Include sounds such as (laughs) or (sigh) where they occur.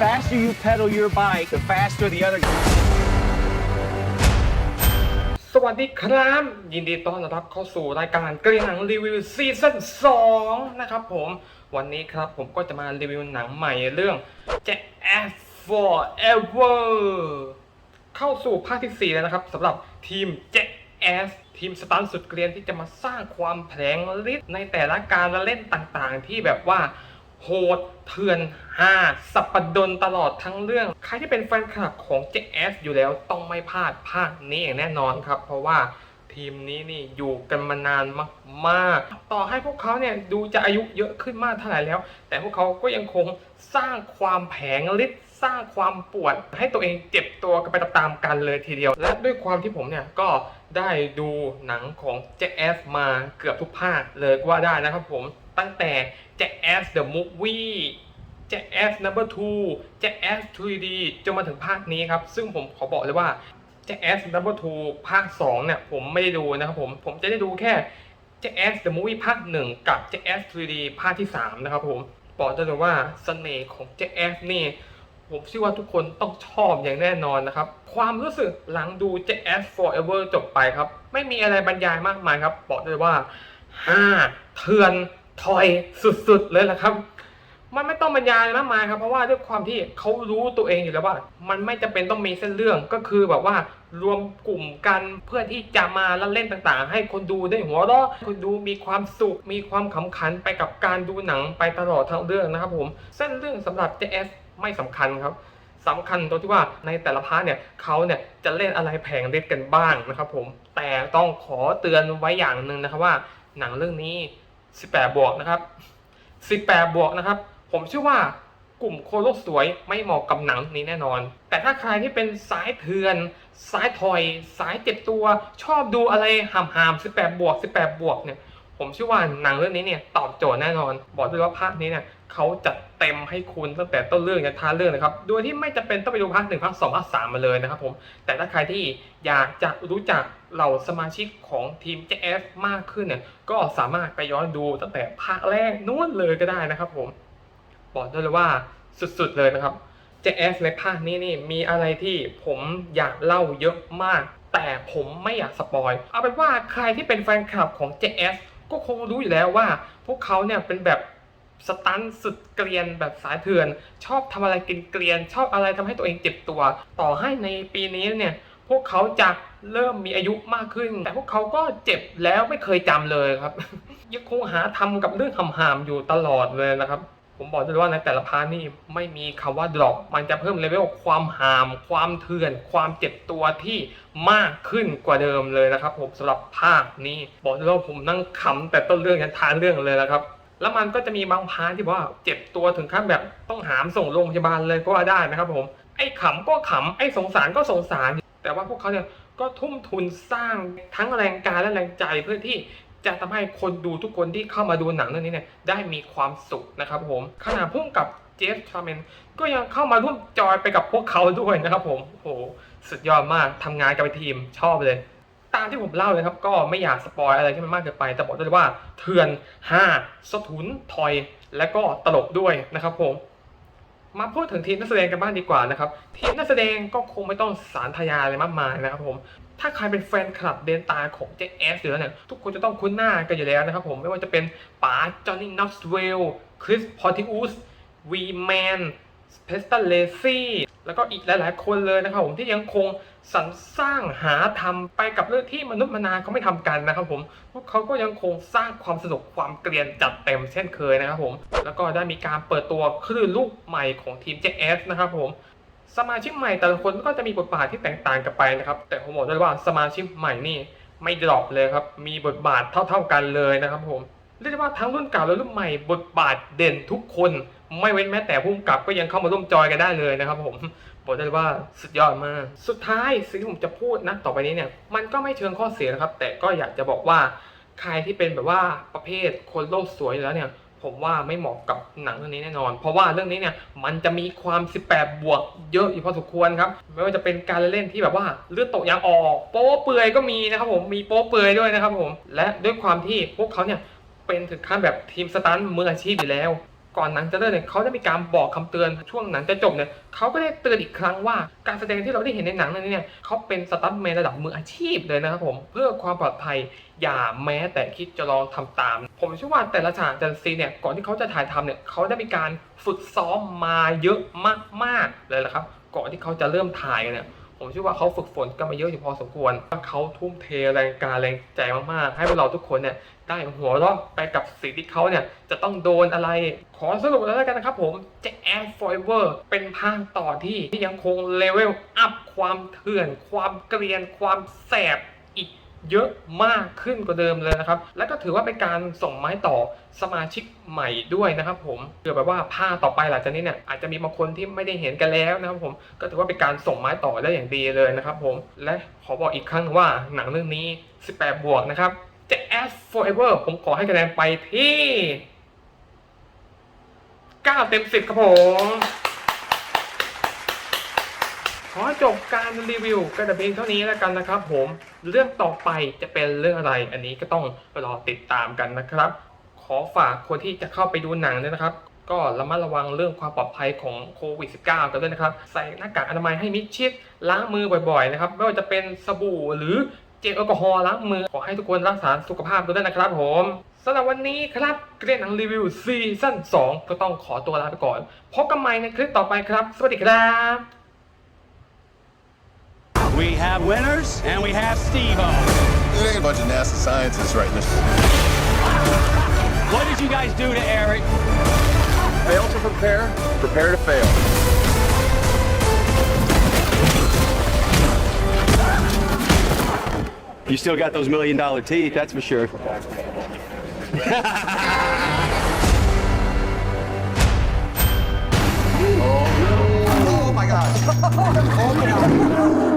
faster you pedal your bike, the faster the other สวัสดีครับ ยินดีต้อนรับเข้าสู่รายการเกลียงหนังรีวิวซีซั่น2นะครับผม วันนี้ครับผมก็จะมารีวิวหนังใหม่เรื่อง Jazz Forever เข้าสู่ภาคที่ 4 แล้วนะครับสำหรับทีม Jazz ทีมสตันท์สุดเกรียนที่จะมาสร้างความแผลงฤทธิ์ในแต่ละการละเล่นต่างๆ ที่แบบว่า โหดเถื่อนฮาสับปะดนตลอดทั้งเรื่อง ใครที่เป็นแฟนคลับของ JS อยู่แล้วต้องไม่พลาดภาคนี้อย่างแน่นอนครับ เพราะว่าทีมนี้นี่อยู่กันมานานมากๆ ต่อให้พวกเขาเนี่ยดูจะอายุเยอะขึ้นมากเท่าไหร่แล้ว แต่พวกเขาก็ยังคงสร้างความแผงฤทธิ์สร้างความปวด ให้ตัวเองเจ็บตัวกันไปตามๆกันเลยทีเดียว และด้วยความที่ผมเนี่ยก็ได้ดูหนังของ JS มาเกือบทุกภาคเลยก็ว่าได้นะครับผม ตั้งแต่ Jackass the Movie Jackass Number 2 Jackass 3D จนมาถึงภาคนี้ครับ ซึ่งผมขอบอกเลยว่า Jackass Number 2ภาค2เนี่ยผมไม่ได้ดูนะครับผมผมจะได้ดูแค่ Jackass the Movie ภาค 1 กับ Jackass 3D ภาคที่ 3 นะครับผมบอกได้เลยว่าเสน่ห์ของ Jackass นี่ผมเชื่อว่าทุกคนต้องชอบอย่างแน่นอนนะครับ ความรู้สึกหลังดู j a s Forever จบไปครับ ไม่มีอะไรบรรยายมากมายครับ บอกได้เลยว่าฮาเถื่อน ถอยสุดๆเลยแหละครับ มันไม่ต้องบรรยายมากมายครับ เพราะว่าด้วยความที่เขารู้ตัวเองอยู่แล้วว่า มันไม่จำเป็นต้องมีเส้นเรื่องก็คือแบบว่ารวมกลุ่มกันเพื่อที่จะมาแล้วเล่นต่างๆ ให้คนดูได้หัวเราะคนดูมีความสุขมีความขำขันไปกับการดูหนังไปตลอดทั้งเรื่องนะครับผมเส้นเรื่องสำหรับ JS ไม่สำคัญครับสำคัญตรงที่ว่าในแต่ละพาร์ทเนี่ยเขาเนี่ยจะเล่นอะไรแผงฤทธิ์กันบ้างนะครับผมแต่ต้องขอเตือนไว้อย่างหนึ่งนะครับว่าหนังเรื่องนี้ 18 บวกนะครับ 18 บวกนะครับ ผมเชื่อว่ากลุ่มโคโลกสวยไม่เหมาะกับหนังนี้แน่นอน แต่ถ้าใครที่เป็นสายเถื่อน สายถอย สายเจ็บตัว ชอบดูอะไรหามหาม18 บวก 18 บวกเนี่ย ผมเชื่อว่าหนังเรื่องนี้เนี่ยตอบโจทย์แน่นอน บอกด้วยว่าภาคนี้เนี่ยเขาจัดเต็มให้คุณตั้งแต่ต้นเรื่องยันท้ายเรื่องนะครับ โดยที่ไม่จำเป็นต้องไปดูภาคหนึ่งภาคสองภาคสามมาเลยนะครับผม แต่ถ้าใครที่อยากจะรู้จัก เหล่าสมาชิกของทีม JS มากขึ้นเนี่ยก็สามารถไปย้อนดูตั้งแต่ภาคแรกนู้นเลยก็ได้นะครับผม บอกได้เลยว่าสุดๆเลยนะครับ JS ในภาคนี้นี่มีอะไรที่ผมอยากเล่าเยอะมาก แต่ผมไม่อยากสปอยเอาเป็นว่าใครที่เป็นแฟนคลับของ JS ก็คงรู้อยู่แล้วว่า พวกเขาเนี่ยเป็นแบบสตันสุดเกรียนแบบสายเถื่อน ชอบทำอะไรกินเกรียน ชอบอะไรทำให้ตัวเองเจ็บตัว ต่อให้ในปีนี้เนี่ย พวกเขาจะเริ่มมีอายุมากขึ้น แต่พวกเขาก็เจ็บแล้วไม่เคยจำเลยครับ ยังคงหาทำกับเรื่องหำๆอยู่ตลอดเลยนะครับ ผมบอกได้เลยว่าในแต่ละพาร์ทนี่ไม่มีคำว่าดรอปมันจะเพิ่มเลเวลความหาม ความเถื่อน ความเจ็บตัวที่มากขึ้นกว่าเดิมเลยนะครับ ผมสำหรับภาคนี้บอกได้เลยว่าผมนั่งขำแต่ต้นเรื่องยันท้ายเรื่องเลยนะครับแล้วมันก็จะมีบางพาร์ทที่ว่าเจ็บตัวถึงขั้นแบบต้องหามส่งโรงพยาบาลเลยก็ว่าได้นะครับผมไอ้ขำก็ขำไอ้สงสารก็สงสาร แต่ว่าพวกเขาเนี่ยก็ทุ่มทุนสร้างทั้งแรงกายและแรงใจเพื่อที่จะทำให้คนดูทุกคนที่เข้ามาดูหนังเรื่องนี้เนี่ยได้มีความสุขนะครับผมขณะพุ่งกับเจฟทราเมนก็ยังเข้ามาร่วมจอยไปกับพวกเขาด้วยนะครับผมโหสุดยอดมากทำงานกันเป็นทีมชอบเลย ตามที่ผมเล่าเลยครับ ก็ไม่อยากสปอยอะไรที่มันมากเกินไป แต่บอกได้เลยว่าเถื่อนห้าสะทุนทอย และก็ตลกด้วยนะครับผม มาพูดถึงทีมนักแสดงกันบ้างดีกว่านะครับ ทีมนักแสดงก็คงไม่ต้องสารทยาอะไรมากมายนะครับผม ถ้าใครเป็นแฟนคลับเดนตาของเจเอยู่แล้วเนี่ย ทุกคนจะต้องคุ้นหน้ากันอยู่แล้วนะครับผม ไม่ว่าจะเป็นป๋าจอห์นนี่นอกสเวล คริส พอติอุส วีแมน เพสตันเลซี่แล้วก็อีกหลาย ๆ คนเลยนะครับผมที่ยังคงสรรสร้างหาทำไปกับเรื่องที่มนุษย์มนาเขาไม่ทำกันนะครับผมพวกเขาก็ยังคงสร้างความสนุกความเกรียนจัดเต็มเช่นเคยนะครับผมแล้วก็ได้มีการเปิดตัวคลื่นลูกใหม่ของทีม JS นะครับผมสมาชิกใหม่แต่ละคนก็จะมีบทบาทที่แตกต่างกันไปนะครับแต่ผมบอกได้ว่าสมาชิกใหม่นี่ไม่ดรอปเลยครับมีบทบาทเท่า ๆกันเลยนะครับผม เรียกได้ว่าทั้งรุ่นเก่าและรุ่นใหม่บทบาทเด่นทุกคน ไม่เว้นแม้แต่ผู้กำกับก็ยังเข้ามาร่วมจอยกันได้เลยนะครับผมบอกได้เลยว่าสุดยอดมาก สุดท้ายสิ่งที่ผมจะพูดนะต่อไปนี้เนี่ยมันก็ไม่เชิงข้อเสียนะครับ แต่ก็อยากจะบอกว่าใครที่เป็นแบบว่าประเภทคนโลกสวยแล้วเนี่ยผมว่าไม่เหมาะกับหนังเรื่องนี้แน่นอน เพราะว่าเรื่องนี้เนี่ยมันจะมีความ 18 บวกเยอะอยู่พอสมควรครับ ไม่ว่าจะเป็นการเล่นที่แบบว่าเลือดตกยางออก โป๊เปื่อยก็มีนะครับผม มีโป๊เปื่อยด้วยนะครับผม และด้วยความที่พวกเขาเนี่ย เป็นถึงขั้นแบบทีมสตันท์มืออาชีพอยู่แล้ว ก่อนหนังจะเริ่มเนี่ยเขาได้มีการบอกคำเตือนช่วงหนังจะจบเนี่ยเขาก็ได้เตือนอีกครั้งว่า การแสดงที่เราได้เห็นในหนังนั้นเนี่ยเขาเป็นสตันท์แมนระดับมืออาชีพเลยนะครับผมเพื่อความปลอดภัยอย่าแม้แต่คิดจะลองทำตาม ผมเชื่อว่าแต่ละฉากจันซีเนี่ยก่อนที่เขาจะถ่ายทำเนี่ยเขาได้มีการฝึกซ้อมมาเยอะมากๆเลยละครับ ก่อนที่เขาจะเริ่มถ่ายกันเนี่ย ผมเชื่อว่าเขาฝึกฝนกันมาเยอะอยู่พอสมควรเขาทุ่มเทแรงกายแรงใจมากๆ ให้พวกเราทุกคนเนี่ยได้หัวเราะไปกับสิ่งที่เขาเนี่ยจะต้องโดนอะไร ขอสรุปแล้วกันนะครับผมจะแอนฟอยเวอร์เป็นภาคต่อที่ยังคงเลเวลอัพความเถื่อน ความเกรียน ความแสบ เยอะมากขึ้นกว่าเดิมเลยนะครับ และก็ถือว่าเป็นการส่งไม้ต่อสมาชิกใหม่ด้วยนะครับผมเผื่อแบบว่าภาคต่อไปหลังจากนี้เนี่ยอาจจะมีบางคนที่ไม่ได้เห็นกันแล้วนะครับผมก็ถือว่าเป็นการส่งไม้ต่อได้อย่างดีเลยนะครับผมและขอบอกอีกครั้งว่าหนังเรื่องนี้ 18 บวกนะครับจะ As Forever ผมขอให้คะแนนไปที่ 9 เต็ม 10 ครับผมขอจบการรีวิวก็แต่เพียงเท่านี้แล้วกันนะครับผม เรื่องต่อไปจะเป็นเรื่องอะไร อันนี้ก็ต้องรอติดตามกันนะครับ ขอฝากคนที่จะเข้าไปดูหนังด้วยนะครับ ก็ระมัดระวังเรื่องความปลอดภัยของโควิด -19 กันด้วยนะครับ ใส่หน้ากากอนามัยให้มิดชิดล้างมือบ่อยๆนะครับไม่ว่าจะเป็นสบู่หรือเจลแอลกอฮอล์ล้างมือขอให้ทุกคนรักษาสุขภาพกันด้วยนะครับผมสำหรับวันนี้ครับเกรียนหนังรีวิวซีซั่น2ก็ต้องขอตัวลาไปก่อน พบกันใหม่ในคลิปต่อไปครับ สวัสดีครับ We have winners and we have Steve-O. It ain't a bunch of NASA scientists writing this. What did you guys do to Eric? Fail to prepare, prepare to fail. You still got those million dollar teeth, that's for sure. (laughs) Oh, oh my gosh. (laughs) Oh,